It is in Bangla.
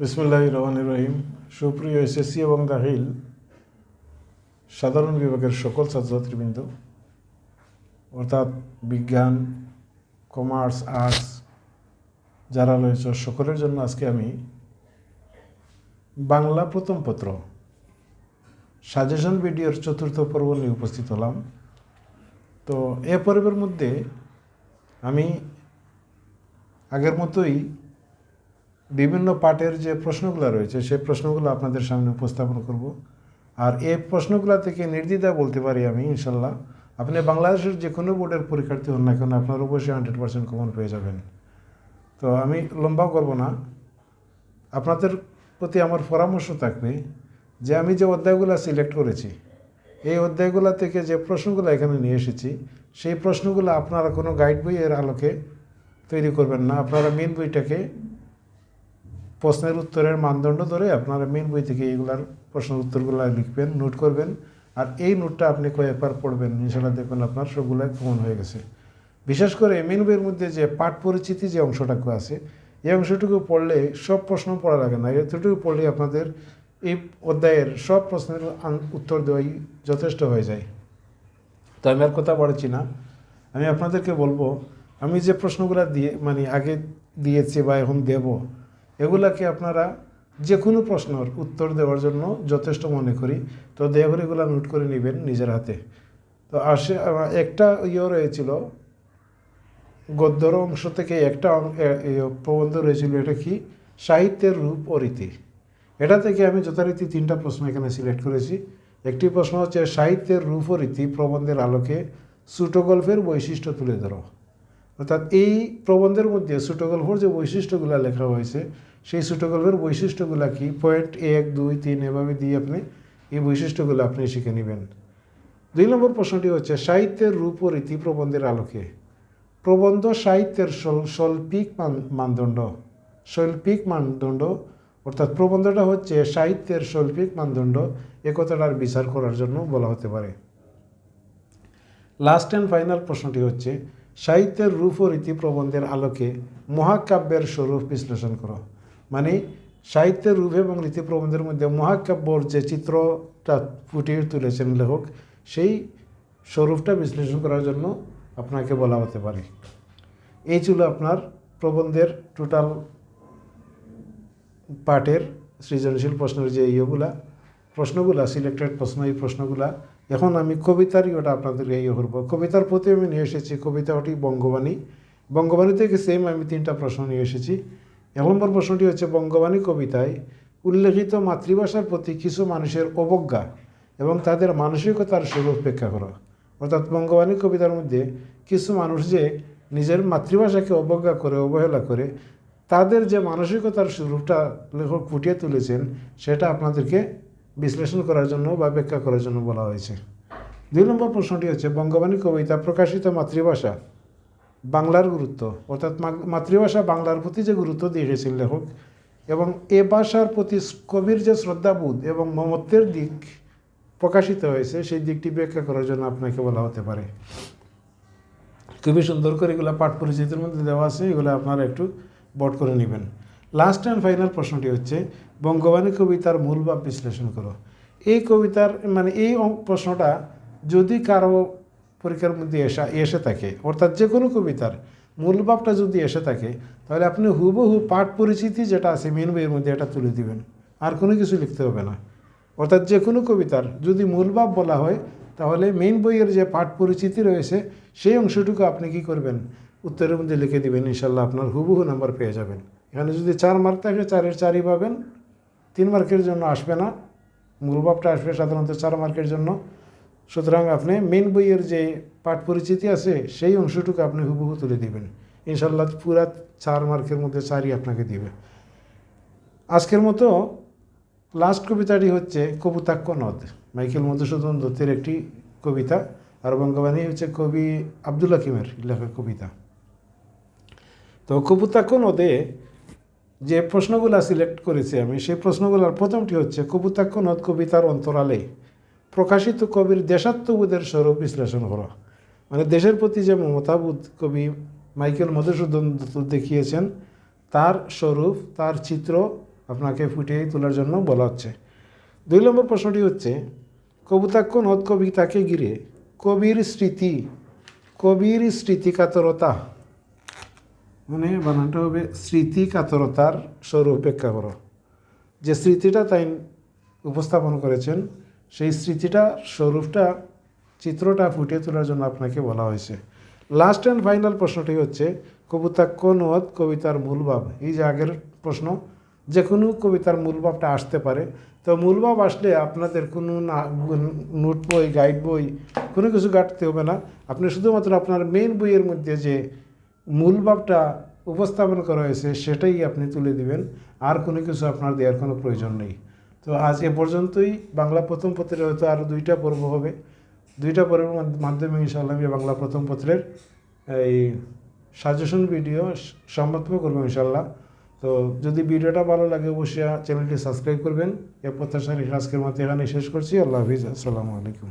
বিসমুল্লাহ রহমান রহিম। সুপ্রিয় এসএসসি এবং দাখিল সাধারণ বিভাগের সকল ছাত্রছাত্রীবৃন্দ, অর্থাৎ বিজ্ঞান, কমার্স, আর্টস, যারা রয়েছে সকলের জন্য আজকে আমি বাংলা প্রথম পত্র, সাজেশন ভিডিওর চতুর্থ পর্ব নিয়ে উপস্থিত হলাম। তো এ পর্বের মধ্যে আমি আগের মতোই বিভিন্ন পার্টের যে প্রশ্নগুলো রয়েছে, সেই প্রশ্নগুলো আপনাদের সামনে উপস্থাপন করব। আর এই প্রশ্নগুলো থেকে নির্দ্বিধা বলতে পারি আমি, ইনশাল্লাহ। আপনি বাংলাদেশের যে কোনো বোর্ডের পরীক্ষার্থী হন না কেন, আপনার অবশ্যই হান্ড্রেড পার্সেন্ট কমন পেয়ে যাবেন। তো আমি লম্বা করব না। আপনাদের প্রতি আমার পরামর্শ থাকবে যে আমি যে অধ্যায়গুলো সিলেক্ট করেছি, এই অধ্যায়গুলো থেকে যে প্রশ্নগুলো এখানে নিয়ে এসেছি, সেই প্রশ্নগুলো আপনারা কোনো গাইড বইয়ের আলোকে তৈরি করবেন না। আপনারা মেন বইটাকে প্রশ্নের উত্তরের মানদণ্ড ধরে আপনারা মেন বই থেকে এইগুলার প্রশ্নের উত্তরগুলো লিখবেন নোট করবেন। আর এই নোটটা আপনি কয়েকবার পড়বেন ইনশাল্লাহ দেখবেন আপনার সবগুলো কমন হয়ে গেছে। বিশেষ করে মেন বইয়ের মধ্যে যে পাঠ পরিচিতি যে অংশটুকু আছে, এই অংশটুকু পড়লে সব প্রশ্ন পড়া লাগে না। এতটুকু পড়লে আপনাদের এই অধ্যায়ের সব প্রশ্নের উত্তর দেওয়াই যথেষ্ট হয়ে যায়। তো আমি আর কথা বলেছি না। আমি আপনাদেরকে বলব, আমি যে প্রশ্নগুলো দিয়ে মানে আগে দিয়েছি বা এখন দেব এগুলাকে আপনারা যে কোনো প্রশ্নের উত্তর দেওয়ার জন্য যথেষ্ট মনে করি। তো দয়া করে এগুলো নোট করে নেবেন নিজের হাতে। তো আসে, একটা ইয়ে রয়েছিল, গদ্যর অংশ থেকে একটা প্রবন্ধ রয়েছিল, এটা কি? সাহিত্যের রূপ ও রীতি এটা থেকে আমি যথারীতি তিনটা প্রশ্ন এখানে সিলেক্ট করেছি। একটি প্রশ্ন হচ্ছে, সাহিত্যের রূপ ও রীতি প্রবন্ধের আলোকে ছোটো গল্পের বৈশিষ্ট্য তুলে ধরো। অর্থাৎ এই প্রবন্ধের মধ্যে ছোটো গল্পের যে বৈশিষ্ট্যগুলো লেখা হয়েছে, সেই ছোটো গল্পের বৈশিষ্ট্যগুলো কি? পয়েন্ট এক, দুই, তিন, এভাবে দিয়ে আপনি এই বৈশিষ্ট্যগুলো আপনি শিখে নেবেন। দুই নম্বর প্রশ্নটি হচ্ছে, সাহিত্যের রূপ ও রীতি প্রবন্ধের আলোকে। প্রবন্ধ সাহিত্যের শৈল্পিক মান- মানদণ্ড, শৈল্পিক মানদণ্ড, অর্থাৎ প্রবন্ধটা হচ্ছে সাহিত্যের শৈল্পিক মানদণ্ড, এ কথাটার বিচার করার জন্য বলা হতে পারে। লাস্ট অ্যান্ড ফাইনাল প্রশ্নটি হচ্ছে সাহিত্যের রূপ ও রীতি প্রবন্ধের আলোকে মহাকাব্যের স্বরূপ বিশ্লেষণ করো। মানে সাহিত্যের রূপ এবং রীতি প্রবন্ধের মধ্যে মহাকাব্যর যে চিত্রটা ফুটিয়ে তুলেছেন লেখক, সেই স্বরূপটা বিশ্লেষণ করার জন্য আপনাকে বলা হতে পারে। এই ছিল আপনার প্রবন্ধের টোটাল পার্টের সৃজনশীল প্রশ্নের যে ইয়েগুলা, প্রশ্নগুলা সিলেক্টেড প্রশ্ন, এই প্রশ্নগুলা এখন আমি কবিতার ইয়েটা আপনাদেরকে ইয়ে করব। কবিতার প্রতি আমি নিয়ে এসেছি, কবিতা ওটি বঙ্গবাণী। বঙ্গবাণী থেকে সেম আমি তিনটা প্রশ্ন নিয়ে এসেছি। এক নম্বর প্রশ্নটি হচ্ছে, বঙ্গবাণী কবিতায় উল্লেখিত মাতৃভাষার প্রতি কিছু মানুষের অবজ্ঞা এবং তাদের মানসিকতার স্বরূপ ব্যাখ্যা করো। অর্থাৎ বঙ্গবাণী কবিতার মধ্যে কিছু মানুষ যে নিজের মাতৃভাষাকে অবজ্ঞা করে, অবহেলা করে, তাদের যে মানসিকতার স্বরূপটা লেখক ফুটিয়ে তুলেছেন, সেটা আপনাদেরকে বিশ্লেষণ করার জন্য বা ব্যাখ্যা করার জন্য বলা হয়েছে। দুই নম্বর প্রশ্নটি হচ্ছে, বঙ্গবাণী কবিতা প্রকাশিত মাতৃভাষা বাংলার গুরুত্ব, অর্থাৎ মাতৃভাষা বাংলার প্রতি যে গুরুত্ব দিয়ে লেখক এবং এ ভাষার প্রতি কবির যে শ্রদ্ধাবোধ এবং মমত্বের দিক প্রকাশিত হয়েছে, সেই দিকটি ব্যাখ্যা করার জন্য আপনাকে বলা হতে পারে। খুবই সুন্দর করে এগুলো পাঠ পরিচিতির মধ্যে দেওয়া আছে, এগুলো আপনারা একটু বট করে নেবেন। লাস্ট অ্যান্ড ফাইনাল প্রশ্নটি হচ্ছে, বঙ্গবাণী কবিতার মূল ভাব বিশ্লেষণ করো। এই কবিতার মানে এই প্রশ্নটা যদি কারও পরীক্ষার মধ্যে এসা এসে থাকে, অর্থাৎ যে কোনো কবিতার মূল ভাবটা যদি এসে থাকে, তাহলে আপনি হুবহু পাঠ পরিচিতি যেটা আছে মেন বইয়ের মধ্যে এটা তুলে দিবেন। আর কোনো কিছু লিখতে হবে না। অর্থাৎ যে কোনো কবিতার যদি মূল মূলভাব বলা হয়, তাহলে মেইন বইয়ের যে পাঠ পরিচিতি রয়েছে, সেই অংশটুকু আপনি কি করবেন? উত্তরের মধ্যে লিখে দিবেন, ইনশাল্লাহ আপনার হুবহু নাম্বার পেয়ে যাবেন। এখানে যদি চার মার্ক থাকে, চারের চারই পাবেন। তিন মার্কের জন্য আসবে না। মূলভাবটা আসবে সাধারণত চার মার্কের জন্য। সুতরাং আপনি মেন বইয়ের যে পাঠ পরিচিতি আছে, সেই অংশটুকু আপনি হুবহু তুলে দিবেন। ইনশাল্লাহ পুরা চার মার্কের মধ্যে চারই আপনাকে দিবে। আজকের মতো লাস্ট কবিতাটি হচ্ছে কবুতাক্ষ নদ। মাইকেল মধুসূদন দত্তের একটি কবিতা। আর বঙ্গবাণী হচ্ছে কবি আব্দুল হাকিমের লেখা কবিতা। তো কবুতাক্ষ নদে যে প্রশ্নগুলো সিলেক্ট করেছি আমি, সেই প্রশ্নগুলোর প্রথমটি হচ্ছে কবুতাক্ষ নদ কবিতার অন্তরালে? প্রকাশিত কবির দেশাত্মবোধের স্বরূপ বিশ্লেষণ করা। মানে দেশের প্রতি যে মমতাবোধ কবি মাইকেল মধুসূদন দত্ত দেখিয়েছেন, তার স্বরূপ, তার চিত্র আপনাকে ফুটিয়ে তোলার জন্য বলা হচ্ছে। দুই নম্বর প্রশ্নটি হচ্ছে কবুতাক্ষ নদ কবিতাকে ঘিরে কবির স্মৃতি, কবির স্মৃতিকাতরতা মানে বানানটা হবে স্মৃতি কাতরতার স্বরূপ উপেক্ষা করো। যে স্মৃতিটা তাই উপস্থাপন করেছেন, সেই স্মৃতিটা, স্বরূপটা, চিত্রটা ফুটিয়ে তোলার জন্য আপনাকে বলা হয়েছে। লাস্ট অ্যান্ড ফাইনাল প্রশ্নটি হচ্ছে কবিতাক্ষ নদ কবিতার মূল ভাব এই যে আগের প্রশ্ন, যে কোনো কবিতার মূল ভাবটা আসতে পারে। তো মূলভাব আসলে আপনাদের কোনো না নোট বই গাইড বই, কোনো কিছু ঘাটতে হবে না। আপনি শুধুমাত্র আপনার মেইন বইয়ের মধ্যে যে মূল ভাবটা উপস্থাপন করা হয়েছে, সেটাই আপনি তুলে দিবেন। আর কোনো কিছু আপনার দেওয়ার কোনো প্রয়োজন নেই। তো আজ এ পর্যন্তই। বাংলা প্রথম পত্রের হয়তো আরও দুইটা পর্ব হবে। দুইটা পর্বের মাধ্যমে ইনশাআল্লাহ আমি বাংলা প্রথম পত্রের এই সাজেশন ভিডিও স- সংবাদও করব ইনশাল্লাহ তো যদি ভিডিওটা ভালো লাগে অবশ্যই চ্যানেলটি সাবস্ক্রাইব করবেন। এ প্রত্যাশার আজকের মতো এখানে শেষ করছি। আল্লাহ হাফিজ। আসসালামু আলাইকুম।